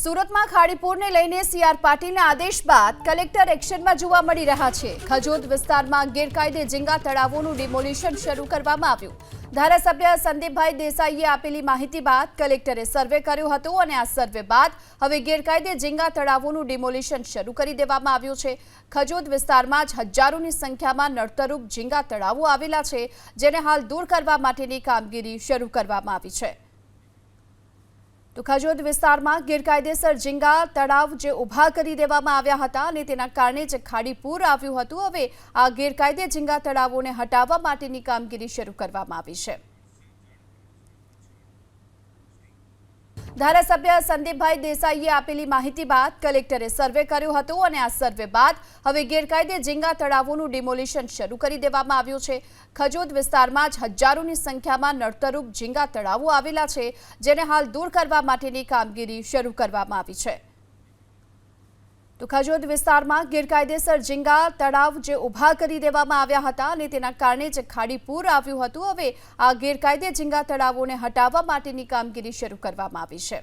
સુરતમાં ખાડીપુરને લઈને સીઆર પાટીલના આદેશ બાદ કલેક્ટર એક્શનમાં જોવા મળી રહ્યા છે. ખજોદ વિસ્તારમાં ગેરકાયદે ઝીંગા તળાવોનું ડિમોલિશન શરૂ કરવામાં આવ્યું. ધારાસભ્ય સંદીપભાઈ દેસાઈએ આપેલી માહિતી બાદ કલેક્ટરે સર્વે કર્યો હતો અને આ સર્વે બાદ હવે ગેરકાયદે ઝીંગા તળાવોનું ડિમોલિશન શરૂ કરી દેવામાં આવ્યું છે. ખજોદ વિસ્તારમાં જ હજારોની સંખ્યામાં નડતરૂપ ઝીંગા તળાવો આવેલા છે, જેને હાલ દૂર કરવા માટેની કામગીરી શરૂ કરવામાં આવી છે. તો ખજોદ વિસ્તારમાં ગેરકાયદેસર ઝીંગા, તળાવ જે ઊભા કરી દેવામાં આવ્યા હતા અને તેના કારણે જે ખાડીપૂર આવ્યું હતું, હવે આ ગેરકાયદે ઝીંગા તળાવોને હટાવવા માટેની કામગીરી શરૂ કરવામાં આવી છે. ધારાસભ્ય સંદીપભાઈ દેસાઈએ આપેલી માહિતી બાદ કલેક્ટરે સર્વે કર્યો હતો અને આ સર્વે બાદ હવે ગેરકાયદે ઝીંગા તળાવોનું ડિમોલિશન શરૂ કરી દેવામાં આવ્યું છે. ખજોદ વિસ્તારમાં જ હજારોની સંખ્યામાં નડતરૂપ ઝીંગા તળાવો આવેલા છે, જેને હાલ દૂર કરવા માટેની કામગીરી શરૂ કરવામાં આવી છે. તો ખજોદ વિસ્તારમાં ગેરકાયદેસર ઝીંગા, તળાવ જે ઊભા કરી દેવામાં આવ્યા હતા અને તેના કારણે જે ખાડીપૂર આવ્યું હતું, હવે આ ગેરકાયદે ઝીંગા તળાવોને હટાવવા માટેની કામગીરી શરૂ કરવામાં આવી છે.